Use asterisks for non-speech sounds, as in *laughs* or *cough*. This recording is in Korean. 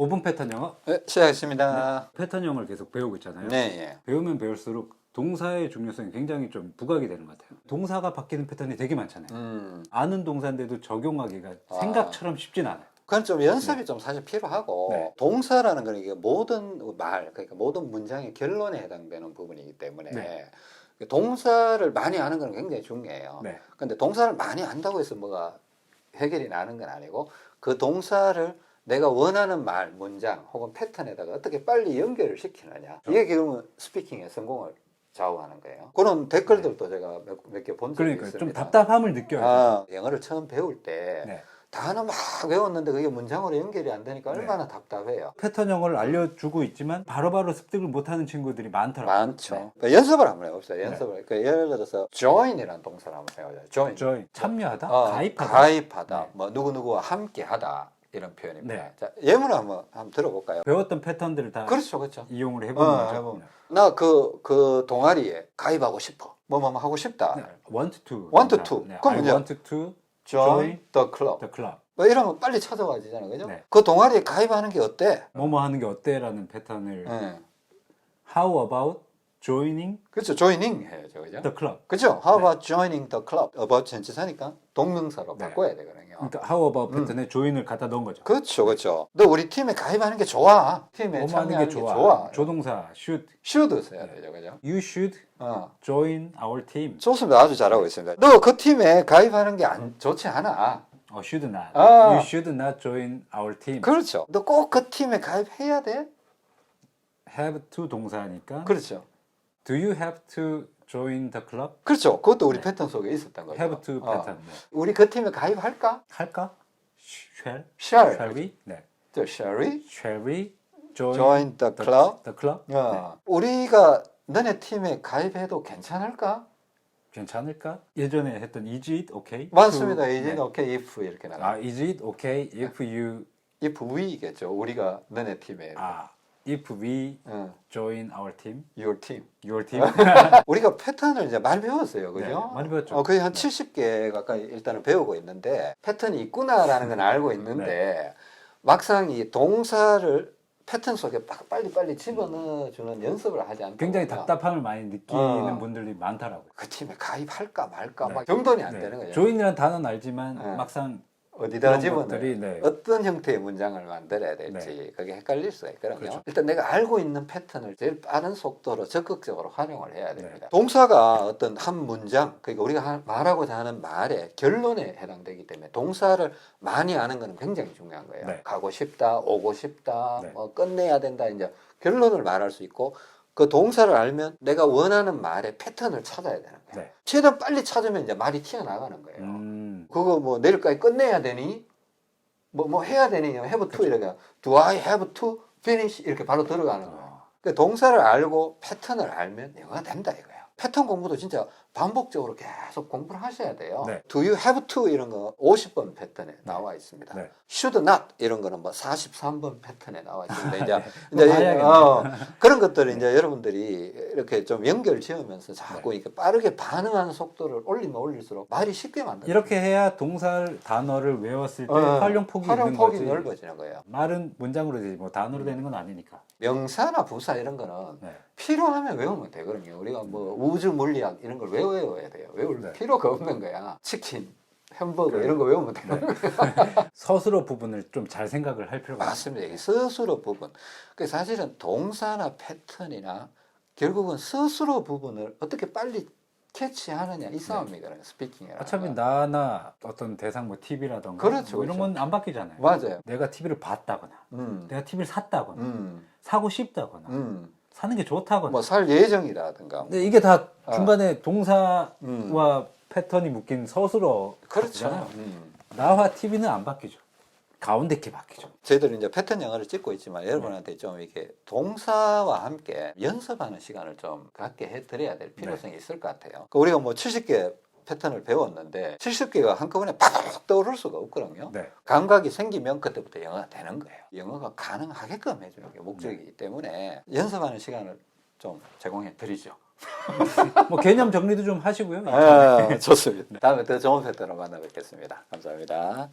5분 패턴 영어 네, 시작했습니다. 패턴 영어를 계속 배우고 있잖아요. 네, 예. 배우면 배울수록 동사의 중요성이 굉장히 좀 부각이 되는 것 같아요. 동사가 바뀌는 패턴이 되게 많잖아요. 음. 아는 동사인데도 적용하기가 아. 생각처럼 쉽진 않아요. 그건 좀 연습이 좀 사실 필요하고 네. 동사라는 건 이게 모든 말 그러니까 모든 문장의 결론에 해당되는 부분이기 때문에 네. 동사를 많이 아는 건 굉장히 중요해요. 네. 근데 동사를 많이 안다고 해서 뭐가 해결이 나는 건 아니고 그 동사를 내가 원하는 말, 문장 혹은 패턴에다가 어떻게 빨리 연결을 시키느냐 이게 결국은 스피킹의 성공을 좌우하는 거예요. 그런 댓글들도 제가 몇 개본 적이 그러니까 있습니다. 좀 답답함을 느껴요. 아, 영어를 처음 배울 때 네. 단어 막 외웠는데 그게 문장으로 연결이 안 되니까 네. 얼마나 답답해요. 패턴 영어를 알려주고 있지만 바로 바로 습득을 못하는 친구들이 많더라고요. 많죠. 네. 그러니까 연습을 한번 해봅시다. 연습을. 그러니까 예를 들어서 join이라는 동사를 한번 생각해보자. join. 저희 참여하다, 어, 가입하다. 가입하다. 네. 뭐 누구누구와 함께하다 이런 표현입니다. 네. 자, 예문 한번 한번 들어볼까요? 배웠던 패턴들을 다 그렇죠, 그렇죠. 이용을 해보는 어, 거죠. 해보면. 나그그 동아리에 가입하고 싶어. 뭐뭐 뭐 하고 싶다. 네. want to. Want to. 네. 그럼 I 이제 want to join the club. the club. 뭐 이러면 빨리 찾아와지잖아요, 그죠? 네. 그 동아리에 가입하는 게 어때? 뭐뭐 하는 게 어때라는 패턴을 네. How about joining 그렇죠, joining 해야죠, 그죠? the club? 그죠? How 네. about joining the club? about 전치사니까 동명사로 네. 바꿔야 되거든요. 그러니까 how about 음. 패턴에 join을 갖다 넣은 거죠. 그렇죠, 그렇죠. 너 우리 팀에 가입하는 게 좋아. 팀에 참여하는 게게 좋아. 좋아. 조동사 should. should 써야 네. 되죠, 그죠? You should 어. join our team. 좋습니다. 아주 잘하고 있습니다. 너 그 팀에 가입하는 게 안 좋지 않아. 어, should not. 아. You should not join our team. 그렇죠. 너 꼭 그 팀에 가입해야 돼? have to 동사니까 그렇죠. Do you have to join the club? 그렇죠. 그것도 우리 네. 패턴 속에 있었던 거죠. have to 어. 패턴. 네. 우리 그 팀에 가입할까? 할까? shall? Shall. Shall we? 네. 저 Shall we Shall we join, join the club? The club? 네. 어. 우리가 너네 팀에 가입해도 괜찮을까? 괜찮을까? 예전에 했던 is it okay? 맞습니다. to- is it 네. okay if 이렇게 아, 나가. is it okay if you if we겠죠. 우리가 너네 팀에. 아, if we 어, join our team, your team. your team? *laughs* 우리가 패턴을 이제 많이 배웠어요. 그죠? 네, 많이 배웠죠. 어, 거의 한 네. 70개 가까이 일단은 배우고 있는데 패턴이 있구나라는 건 알고 있는데 네. 막상 이 동사를 패턴 속에 빡- 빨리빨리 집어넣어 주는 연습을 하지 않다 굉장히 답답함을 많이 느끼는 어. 분들이 많더라고요. 그 팀에 가입할까 말까 네. 막 정돈이 안 네. 되는 거죠. join이라는 단어는 알지만 네. 막상 어디다 집어넣어 네. 어떤 형태의 문장을 만들어야 될지 그게 헷갈릴 수가 있거든요. 그렇죠. 일단 내가 알고 있는 패턴을 제일 빠른 속도로 적극적으로 활용을 해야 네. 됩니다. 동사가 어떤 한 문장, 그러니까 우리가 하- 말하고자 하는 말의 결론에 해당되기 때문에 동사를 많이 아는 것은 굉장히 중요한 거예요. 네. 가고 싶다, 오고 싶다, 네. 뭐 끝내야 된다 이제 결론을 말할 수 있고 그 동사를 알면 내가 원하는 말의 패턴을 찾아야 되는 거예요. 네. 최대한 빨리 찾으면 이제 말이 튀어나가는 거예요. 음, 그거 뭐 내일까지 끝내야 되니? 뭐, 뭐 해야 되니? have to 이렇게 do I have to finish 이렇게 바로 들어가는 거예요. 어, 그 동사를 알고 패턴을 알면 영어가 된다 이거예요. 패턴 공부도 진짜 반복적으로 계속 공부를 하셔야 돼요. 네. Do you have to 이런 거 50번 패턴에 나와 있습니다. 네. Should not 이런 거는 뭐 43번 패턴에 나와 있습니다. *laughs* 이제, 네. 이제 봐야겠네. 어, 그런 것들을 이제 여러분들이 이렇게 좀 연결 지으면서 자꾸 네. 이렇게 빠르게 반응하는 속도를 올리면 올릴수록 말이 쉽게 만든다. 이렇게 해야 동사 단어를 외웠을 때 어, 활용 폭이 활용 폭이. 넓어지는 거예요. 말은 문장으로 되지 뭐 단어로 되는 건 아니니까. 명사나 부사 이런 거는 네. 필요하면 외우면 되거든요. 우리가 뭐 우주 물리학 이런 걸 외 워야 돼요. 외울 네. 필요가 없는 거야. 치킨, 햄버거 그래. 이런 거 외우면 되는 거예요. 서술어 *laughs* 부분을 좀 잘 생각을 할 필요가 맞습니다. 이 스스로 부분. 그 사실은 동사나 패턴이나 결국은 스스로 부분을 어떻게 빨리 캐치하느냐 이 싸움이거든요. 스피킹이라. 네. 어차피 나나 어떤 대상 뭐 TV라던가 그렇죠, 뭐 이런 그렇죠. 건 안 바뀌잖아요. 맞아요. 내가 TV를 봤다거나 음. 내가 TV를 샀다거나 음. 사고 싶다거나 음. 사는 게 좋다거나 뭐 살 예정이라든가. 근데 이게 다 아. 중간에 동사와 음. 패턴이 묶인 서술어 그렇죠. 음. 나와 TV는 안 바뀌죠. 가운데 게 바뀌죠. 저희들이 이제 패턴 영어를 찍고 있지만 여러분한테 좀 이렇게 동사와 함께 연습하는 시간을 좀 갖게 해드려야 될 필요성이 있을 것 같아요. 그 우리가 뭐 70개 패턴을 배웠는데 70개가 한꺼번에 팍 떠오를 수가 없거든요. 네. 감각이 생기면 그때부터 영어가 되는 거예요. 영어가 가능하게끔 해주는 게 목적이기 때문에 연습하는 시간을 좀 제공해 드리죠. *laughs* 뭐 개념 정리도 좀 하시고요. 아, 좋습니다. 다음에 더 좋은 패턴으로 만나 뵙겠습니다. 감사합니다.